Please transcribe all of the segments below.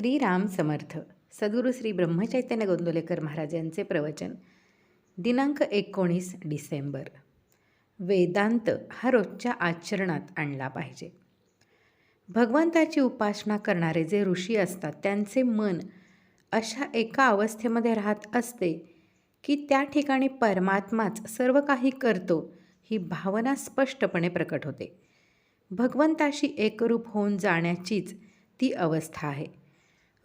श्रीराम समर्थ सद्गुरू श्री ब्रह्मचैतन्य गोंदोलेकर महाराज यांचे प्रवचन दिनांक एकोणीस डिसेंबर. वेदांत हा रोजच्या आचरणात आणला पाहिजे. भगवंताची उपासना करणारे जे ऋषी असतात त्यांचे मन अशा एका अवस्थेमध्ये राहत असते की त्या ठिकाणी परमात्माच सर्व काही करतो ही भावना स्पष्टपणे प्रकट होते. भगवंताशी एकरूप होऊन जाण्याचीच ती अवस्था आहे.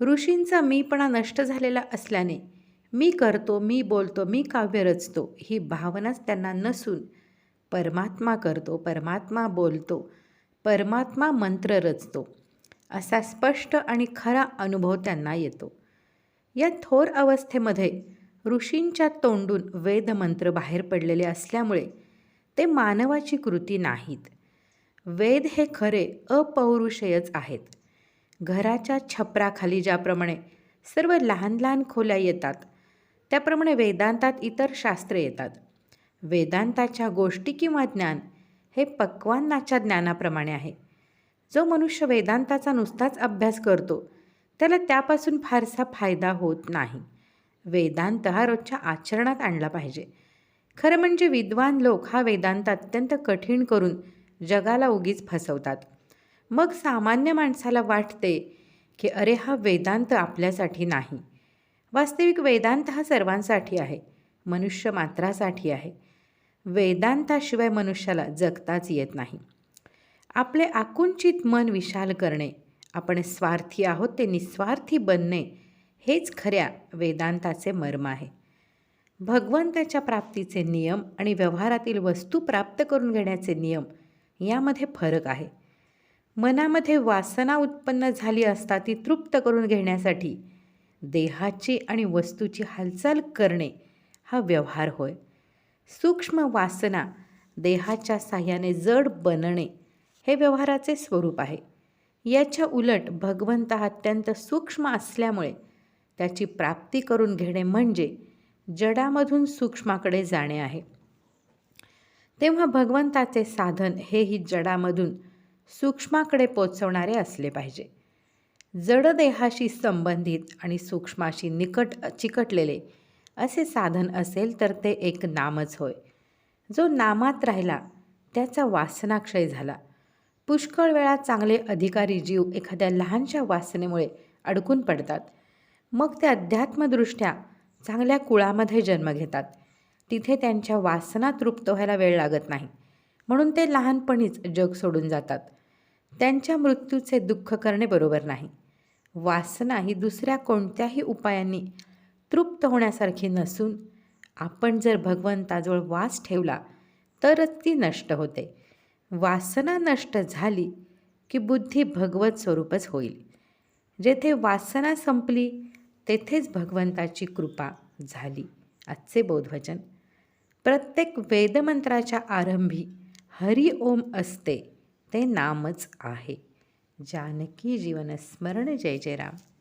ऋषींचा मीपणा नष्ट झालेला असल्याने मी करतो मी बोलतो मी काव्य रचतो ही भावनाच त्यांना नसून परमात्मा करतो परमात्मा बोलतो परमात्मा मंत्र रचतो असा स्पष्ट आणि खरा अनुभव त्यांना येतो. या थोर अवस्थेमध्ये ऋषींच्या तोंडून वेदमंत्र बाहेर पडलेले असल्यामुळे ते मानवाची कृती नाहीत. वेद हे खरे अपौरुषयच आहेत. घराच्या छपराखाली ज्याप्रमाणे सर्व लहान लहान खोल्या येतात त्याप्रमाणे वेदांतात इतर शास्त्रे येतात. वेदांताच्या गोष्टी किंवा ज्ञान हे पक्वान्नाच्या ज्ञानाप्रमाणे आहे. जो मनुष्य वेदांताचा नुसताच अभ्यास करतो त्याला त्यापासून फारसा फायदा होत नाही. वेदांत हा रोजच्या आचरणात आणला पाहिजे. खरं म्हणजे विद्वान लोक हा वेदांत अत्यंत कठीण करून जगाला उगीच फसवतात. मग सामान्य माणसाला वाटते की अरे हा वेदांत आपल्यासाठी नाही. वास्तविक वेदांत हा सर्वांसाठी आहे मनुष्य मात्रासाठी आहे. वेदांताशिवाय मनुष्याला जगताच येत नाही. आपले आकुंचित मन विशाल करणे आपण स्वार्थी आहोत ते निस्वार्थी बनणे हेच खऱ्या वेदांताचे मर्म आहे. भगवंताच्या प्राप्तीचे नियम आणि व्यवहारातील वस्तू प्राप्त करून घेण्याचे नियम यामध्ये फरक आहे. मनामध्ये वासना उत्पन्न झाली असता ती तृप्त करून घेण्यासाठी देहाची आणि वस्तूची हालचाल करणे हा व्यवहार होय. सूक्ष्म वासना देहाच्या साह्याने जड बनणे हे व्यवहाराचे स्वरूप आहे. याच्या उलट भगवंत अत्यंत सूक्ष्म असल्यामुळे त्याची प्राप्ती करून घेणे म्हणजे जडामधून सूक्ष्माकडे जाणे आहे. तेव्हा भगवंताचे साधन हेही जडामधून सूक्ष्माकडे पोचवणारे असले पाहिजे. जडदेहाशी संबंधित आणि सूक्ष्माशी निकट चिकटलेले असे साधन असेल तर ते एक नामच होय. जो नामात राहिला त्याचा वासनाक्षय झाला. पुष्कळ वेळा चांगले अधिकारी जीव एखाद्या लहानशा वासनेमुळे अडकून पडतात. मग ते अध्यात्मदृष्ट्या चांगल्या कुळामध्ये जन्म घेतात. तिथे त्यांच्या वासना तृप्त व्हायला वेळ लागत नाही. म्हणून ते लहानपणीच जग सोडून जातात. त्यांच्या मृत्यूचे दुःख करणे बरोबर नाही. वासना ही दुसऱ्या कोणत्याही उपायांनी तृप्त होण्यासारखी नसून आपण जर भगवंताजवळ वास ठेवला तरच ती नष्ट होते. वासना नष्ट झाली की बुद्धी भगवत स्वरूपच होईल. जेथे वासना संपली तेथेच भगवंताची कृपा झाली आजचे बोधवचन. प्रत्येक वेदमंत्राच्या आरंभी हरि ओम असते. ते नामच आहे. जानकी जीवन स्मरण जय जय राम.